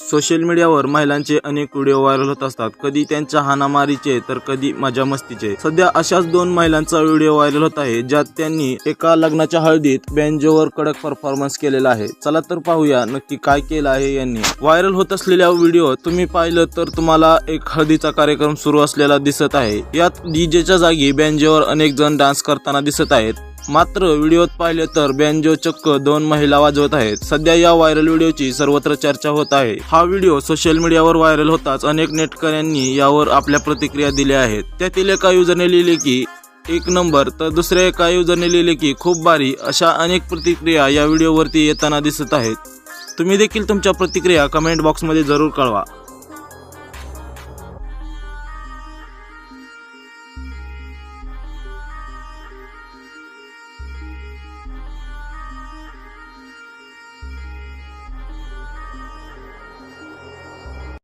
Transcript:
Social मीडियावर महिलांचे अनेक व्हिडिओ व्हायरल होत असतात. कधी त्यांच्या हानामारीचे तर कधी मजा मस्तीचे. सध्या अशाच दोन महिलांचा व्हिडिओ व्हायरल होत आहे ज्यात त्यांनी एका लग्नाच्या हळदीत बँजोवर कडक परफॉर्मन्स केलेला आहे. चला तर पाहूया नक्की काय केलं आहे यांनी. व्हायरल होत असलेल्या व्हिडिओ तुम्ही पाहिलं तर तुम्हाला एक हळदीचा कार्यक्रम सुरू असलेला दिसत आहे. यात डीजेच्या जागी बँजोवर अनेक जण डान्स करताना दिसत आहेत. मात्र व्हिडिओत पाहिले तर बँजो चक्क दोन महिला वाजवत आहेत. सध्या या व्हायरल व्हिडिओची सर्वत्र चर्चा होत आहे. हा व्हिडिओ सोशल मीडियावर व्हायरल होताच अनेक नेटकऱ्यांनी यावर आपल्या प्रतिक्रिया दिल्या आहेत. त्यातील एका युजरने लिहिले की एक नंबर तर दुसऱ्या एका युजरने लिहिले की खूप भारी अशा अनेक प्रतिक्रिया या व्हिडिओवरती येताना दिसत आहेत. तुम्ही देखील तुमच्या प्रतिक्रिया कमेंट बॉक्समध्ये जरूर कळवा.